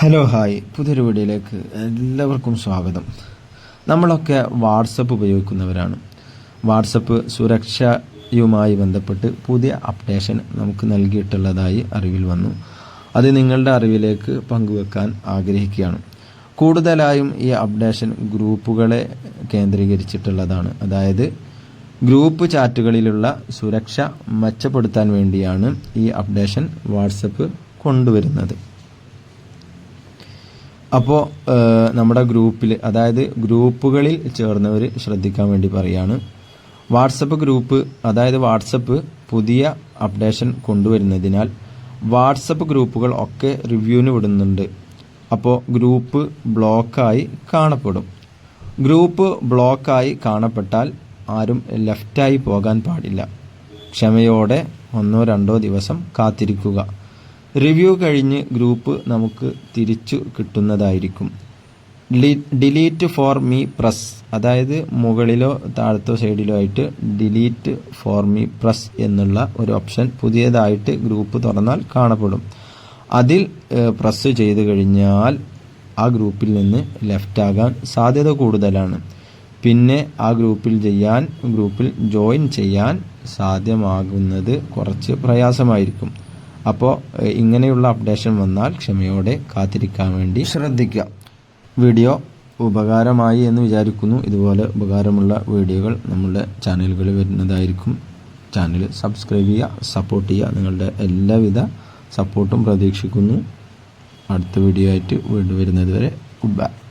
Hello hi പുതിയൊരു വീഡിയോയിലേക്ക് എല്ലാവർക്കും സ്വാഗതം. നമ്മളൊക്കെ വാട്സപ്പ് ഉപയോഗിക്കുന്നവരാണ്. വാട്സപ്പ് സുരക്ഷയുമായി ബന്ധപ്പെട്ട് പുതിയ അപ്ഡേഷൻ നമുക്ക് നൽകിയിട്ടുള്ളതായി അറിവിൽ വന്നു. അത് നിങ്ങളുടെ അറിവിലേക്ക് പങ്കുവെക്കാൻ ആഗ്രഹിക്കുകയാണ്. കൂടുതലായും ഈ അപ്ഡേഷൻ ഗ്രൂപ്പുകളെ കേന്ദ്രീകരിച്ചിട്ടുള്ളതാണ്. അതായത് ഗ്രൂപ്പ് ചാറ്റുകളിലുള്ള സുരക്ഷ മെച്ചപ്പെടുത്താൻ വേണ്ടിയാണ് ഈ അപ്ഡേഷൻ വാട്സപ്പ് കൊണ്ടുവരുന്നത്. അപ്പോൾ നമ്മുടെ ഗ്രൂപ്പിൽ അതായത് ഗ്രൂപ്പുകളിൽ ചേർന്നവർ ശ്രദ്ധിക്കാൻ വേണ്ടി പറയാണ്. വാട്സപ്പ് ഗ്രൂപ്പ് അതായത് വാട്സപ്പ് പുതിയ അപ്ഡേഷൻ കൊണ്ടുവരുന്നതിനാൽ വാട്സപ്പ് ഗ്രൂപ്പുകൾ ഒക്കെ റിവ്യൂവിന് വിടുന്നുണ്ട്. അപ്പോൾ ഗ്രൂപ്പ് ബ്ലോക്കായി കാണപ്പെടും. ഗ്രൂപ്പ് ബ്ലോക്കായി കാണപ്പെട്ടാൽ ആരും ലെഫ്റ്റായി പോകാൻ പാടില്ല. ക്ഷമയോടെ ഒന്നോ രണ്ടോ ദിവസം കാത്തിരിക്കുക. റിവ്യൂ കഴിഞ്ഞ് ഗ്രൂപ്പ് നമുക്ക് തിരിച്ചു കിട്ടുന്നതായിരിക്കും. ഡിലീറ്റ് ഫോർ മീ പ്രസ് അതായത് മുകളിലോ താഴത്തോ സൈഡിലോ ആയിട്ട് ഡിലീറ്റ് ഫോർ മീ പ്രസ് എന്നുള്ള ഒരു ഓപ്ഷൻ പുതിയതായിട്ട് ഗ്രൂപ്പ് തുറന്നാൽ കാണപ്പെടും. അതിൽ പ്രസ് ചെയ്ത് കഴിഞ്ഞാൽ ആ ഗ്രൂപ്പിൽ നിന്ന് ലെഫ്റ്റ് ആകാൻ സാധ്യത കൂടുതലാണ്. പിന്നെ ആ ഗ്രൂപ്പിൽ ചെയ്യാൻ ഗ്രൂപ്പിൽ ജോയിൻ ചെയ്യാൻ സാധ്യമാകുന്നത് കുറച്ച് പ്രയാസമായിരിക്കും. അപ്പോൾ ഇങ്ങനെയുള്ള അപ്ഡേഷൻ വന്നാൽ ക്ഷമയോടെ കാത്തിരിക്കാൻ വേണ്ടി ശ്രദ്ധിക്കുക. വീഡിയോ ഉപകാരമായി എന്ന് വിചാരിക്കുന്നു. ഇതുപോലെ ഉപകാരമുള്ള വീഡിയോകൾ നമ്മുടെ ചാനലുകളിൽ വരുന്നതായിരിക്കും. ചാനൽ സബ്സ്ക്രൈബ് ചെയ്യുക സപ്പോർട്ട് ചെയ്യുക. നിങ്ങളുടെ എല്ലാവിധ സപ്പോർട്ടും പ്രതീക്ഷിക്കുന്നു. അടുത്ത വീഡിയോ ആയിട്ട് വീണ്ടും വരുന്നത് വരെ ഗുഡ് ബൈ.